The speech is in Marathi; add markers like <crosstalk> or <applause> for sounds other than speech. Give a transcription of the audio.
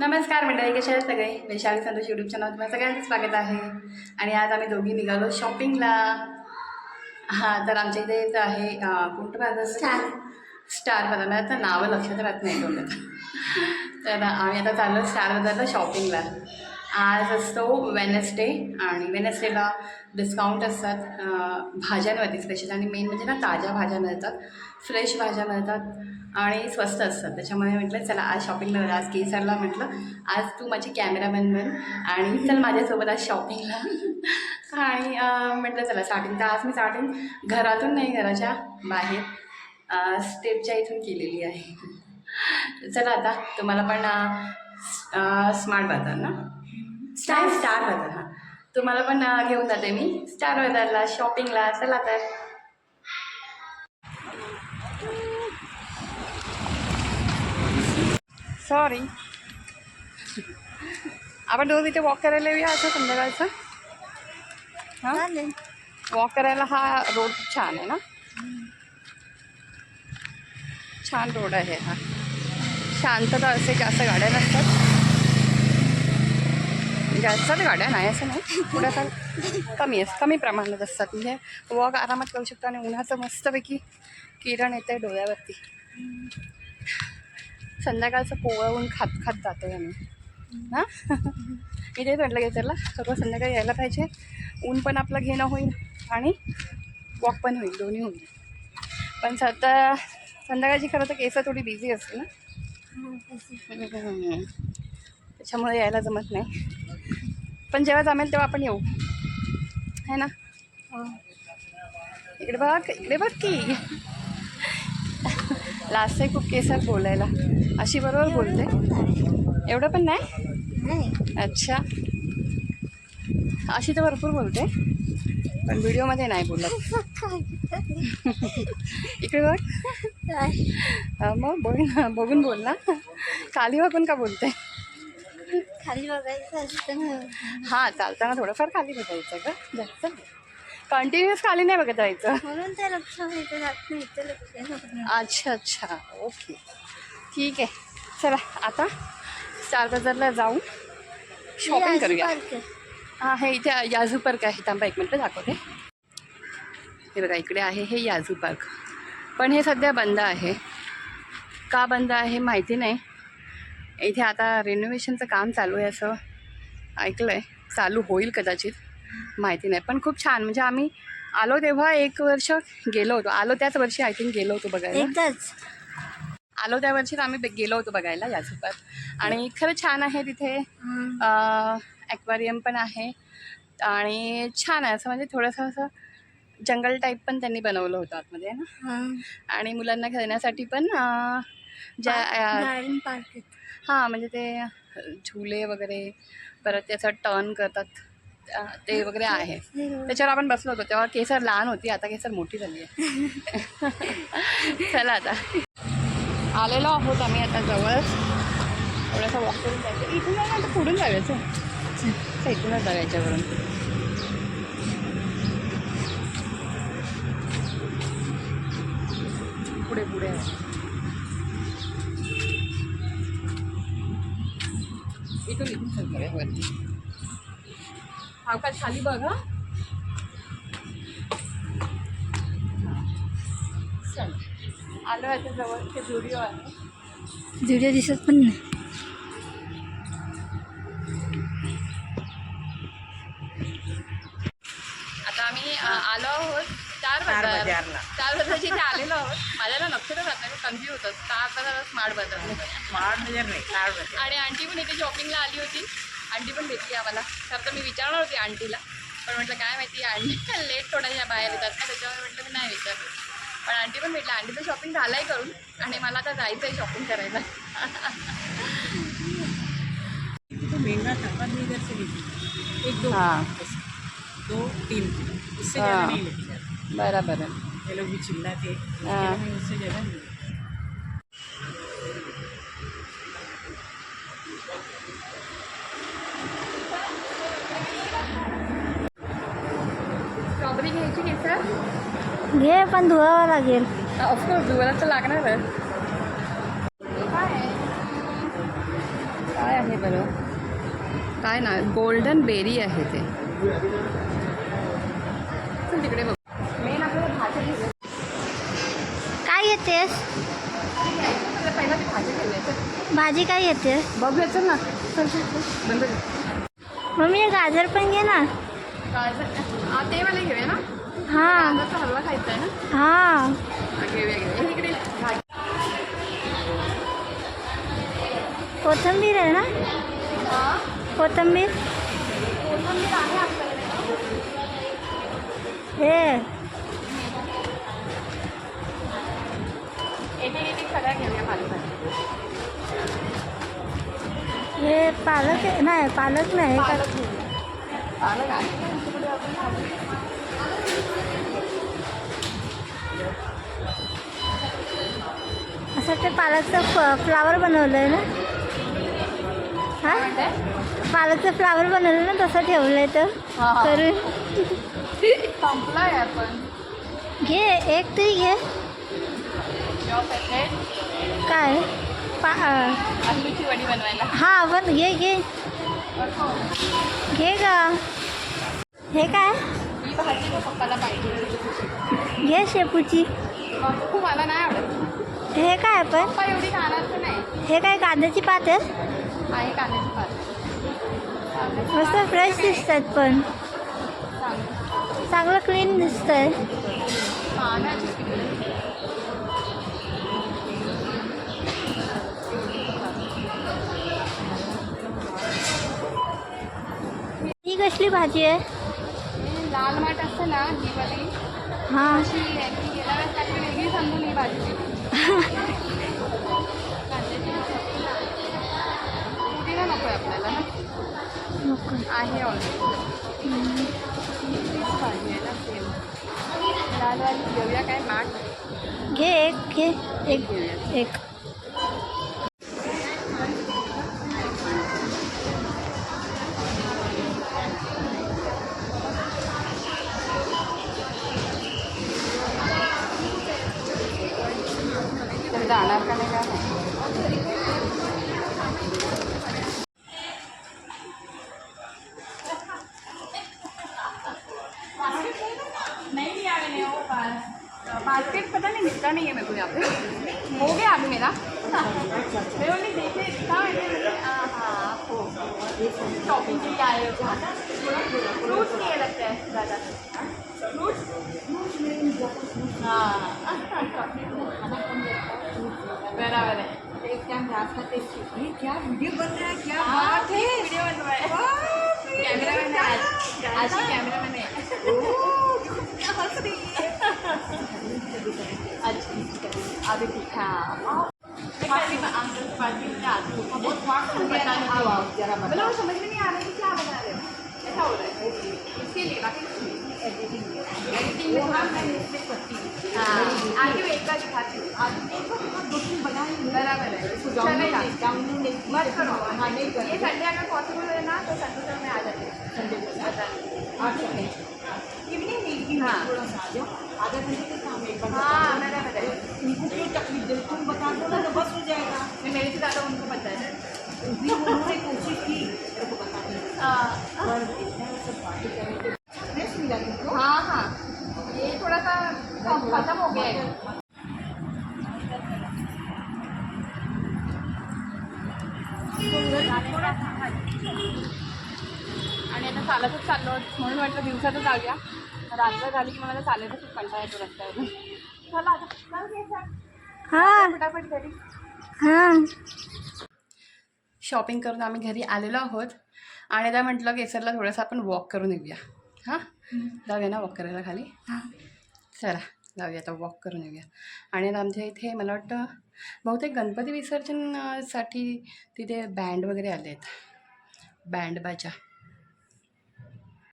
नमस्कार मंडळी कशा आहेत सगळे? वैशाली संतोष यूट्यूब चॅनल तुम्हाला सगळ्यांचं स्वागत आहे. आणि आज आम्ही दोघी निघालो शॉपिंगला हां तर आमच्या इथे इथं आहे कोणतं बाजार? स्टार. स्टार बाजार. मला आता नावं लक्षात राहत नाही तर आम्ही आता चाललो स्टार बाजारला शॉपिंगला आज असतो वेनसडे आणि वेनसडेला डिस्काउंट असतात भाज्यांवरती स्पेशल आणि मेन म्हणजे ना ताज्या भाज्या मिळतात फ्रेश भाज्या मिळतात आणि स्वस्त असतात. त्याच्यामुळे म्हटलं चला आज शॉपिंगला आज केसरला म्हटलं आज तू माझी कॅमेरामॅन बन आणि चल माझ्यासोबत आज शॉपिंगला आणि म्हटलं चला स्टार्टिंग तर आज मी स्टार्टिंग घरातून नाही घराच्या बाहेर स्टेपच्या इथून केलेली आहे. चला आता तुम्हाला पण स्मार्ट बाजार ना? स्टार स्टार बाजार हां. तुम्हाला पण घेऊन जाते मी. स्टार बाजारला शॉपिंगला चला तर. सॉरी आपण दोघं तिथे वॉक करायला येऊया असं संध्याकाळचं? हां? वॉक करायला हा रोड छान आहे ना? छान रोड आहे हा. शांतता असे जास्त गाड्या नसतात. जास्त गाड्या नाही असं नाही. थोड्याफार कमी असं कमी प्रमाणात असतात. म्हणजे वॉक आरामात करू शकतो आणि उन्हाचं मस्तपैकी किरण येते डोळ्यावरती. संध्याकाळचं कोवळं ऊन खात खात जातो आम्ही. हां? मी तेच म्हटलं की चला सगळं संध्याकाळी यायला पाहिजे. ऊन पण आपलं घेणं होईल आणि वॉक पण होईल दोन्ही होईल पण सध्या संध्याकाळची खरं तर केस थोडी बिझी असते ना? हम्म. त्याच्यामुळे यायला जमत नाही. पण जेव्हा जमेल तेव्हा आपण येऊ. है ना? इकडे बघ इकडे बघ की. लास्ट आहे खूप केसात बोलायला. अशी बरोबर बोलते. एवढं पण नाही? नाही. अच्छा. अशी तर भरपूर बोलते. पण व्हिडिओमध्ये नाही बोलत. इकडे बघ. मग बघ ना बघून बोल ना. खाली बघून का बोलते? खाली बघायचं असतं हां चालताना थोडंफार खाली बघायचं का जास्त कंटिन्युअस खाली नाही बघत राहायचं म्हणून ते लक्ष जात नाही इथे लक्ष नाही. अच्छा अच्छा. ओके ठीक आहे. चला आता स्टार बाजारला जाऊन शॉपिंग हे करूया. आहे. हां हे इथे याझू पार्क आहे. थांबा एक मिनटं दाखवते. हे बघा इकडे आहे हे याझू पार्क पण हे सध्या बंद आहे. का बंद आहे माहिती नाही. इथे आता रिनोव्हेशनचं काम चालू आहे असं ऐकलं आहे चालू होईल कदाचित. माहिती नाही. पण खूप छान. म्हणजे आम्ही आलो तेव्हा एक वर्ष गेलो होतो. आलो त्याच वर्षी आय थिंक गेलो होतो बघायला. आलो त्या वर्षी आम्ही गेलो होतो बघायला पार्क आणि खरं छान आहे तिथे. ॲक्वेरियम पण आहे. आणि छान आहे. असं म्हणजे थोडंसं असं जंगल टाईप पण त्यांनी बनवलं होतं आतमध्ये ना? हं. आणि मुलांना खेळण्यासाठी पण ज्या पार्क. हां म्हणजे ते झुले वगैरे परत त्याचं टर्न करतात ते वगैरे आहे. त्याच्यावर आपण बसलो होतो तेव्हा केसर लहान होती आता केसर मोठी झाली आहे. <laughs> चला आता. आलेलो आहोत आम्ही आता जवळ. थोडासा वॉक करून जायचं. इथून नाही आता पुढून जायचं इथूनच जायच्यावरून पुढे पुढे. करूया वरती अवकाश खाली बघ हा. चल. आलो आता जवळ ते झुडिओ आहे. व्हिडिओ दिसत पण नाही. आता आम्ही आलो आहोत बाजार. इथे आलेलो आहोत. माझ्या ना लक्षातच कन्फ्यूज होतं. बाजार स्मार्ट बाजार. स्मार्ट बाजार नाही आणि आंटी पण इथे शॉपिंगला आली होती. आंटी पण भेटली आम्हाला. तर तर मी विचारणार होती आंटीला पण म्हटलं काय माहिती आंटी <laughs> लेट थोड्याशा बाहेर येतात. ना त्याच्यामुळे म्हटलं मी नाही विचारलं. पण आंटी पण भेटला आंटीचं शॉपिंग झालं आहे करून आणि मला आता जायचं आहे शॉपिंग करायला. तो महंगा था पर मैं इधर से लीजिए एक दो हाँ। बस। दो तीन. इससे। ज़्यादा नहीं लेके जाते बरोबर ये लोग भी चिल्लाते. हाँ। उससे ज़्यादा नहीं घ्यायची घे पण धुवावं लागेल. ऑफकोर्स धुवायला तर लागणारच काय आहे. काय आहे बरं? काय ना गोल्डन बेरी आहे ते. तिकडे बघ. मेन आपल्याला भाज्या घेऊया काय येतेस पहिला ती भाजी घेऊया भाजी काय येते चल ना बंद मम्मी गाजर पण घे ना. ते वाले घेऊया ना हाँ हलवा खायचा आहे ना हाँ घेऊया घेऊया इकडे भाजी आहे ना कोथिंबीर कोथिंबीर आहे आपल्याकडे हे एक एक एक सगळ्या घेऊया भाजी हे पालक नाही पालक नाही पालक पालक आहे असं ते पालकचं फ फ्लावर बनवलं आहे ना? हां? पालकचं फ्लावर बनवलं ना तसं ठेवलं <laughs> आहे तर. करून संपलाय आपण. घे एक तरी घे. काय? पा आलूची वडी बनवायला. हां पण घे घे. घे ग. हे काय? ही भाजी मग पप्पाला पाहिजे घे शेपूची मला नाही आवडत हे काय पण पप्पा एवढी खाणार नाही हे काय कांद्याची पात आहे? आहे कांद्याची पात मस्त फ्रेश दिसत आहेत पण. चांगलं क्लीन दिसतंय. पाण्याची ही कसली भाजी आहे? लाल माठ असते ना ही वाली हाँ. अशी ती गेल्या वेळेस काहीतरी वेगळी समजून ही भाजी. पुदिना नको आहे आपल्याला ना? नको. आहे ऑलरेडी तीच भाजी आहे ना सेम घेऊया काय? माठ? घे एक घे. एक घेऊया. एक. पता नहीं है मेरे को यहाँ पे। हो गया अभी मेरा। मैं बोली देखे था मैंने हाँ हाँ आपको। शॉपिंग के लिए आए हो फ्रूट्स नहीं है लगता है ज़्यादा। फ्रूट्स हाँ। बराबर है। एक क्या रात का टेस्ट ये क्या वीडियो बन रहा है? क्या हाँ बात है? वीडियो बनवाए कैमरा मैन है। आज आज हाँ हूँ हो हो है इसके कुछ नहीं एडिटिंग में थोड़ा मैं करती हूँ हाँ आगे एक बार दिखाती हूँ आज दो तीन बनाएँगे बराबर है डाउनलोड चलेगा नहीं डाउनलोड मत करो हाँ नहीं ये संडे अगर पॉसिबल है ना तो संडे को मैं आ जाती हूँ संडे को पता नहीं में इवनिंग हाँ। थोड़ा आ जाओ आधा काम एक बार हाँ बता मैंने हाँ हाँ ये थोड़ा सा खत्म हो गया है आणि आता चालतच चाललो. म्हणून म्हटलं दिवसातच जाऊया. रात्र झाली की मला चालायचं खूप कंटाळा येतो रस्त्यावरून. चला आता. हां. फटाफट घरी. हां. शॉपिंग करून आम्ही घरी आलेलो आहोत. आणि आता म्हटलं केसरला थोडंसं आपण वॉक करून येऊया. हां? जाऊया ना वॉक करायला खाली? चला जाऊया आता वॉक करून येऊया. आणि आता आमच्या इथे मला वाटतं बहुतेक गणपती विसर्जन अं, साठी तिथे बँड वगैरे आले आहेत बँड बाजा.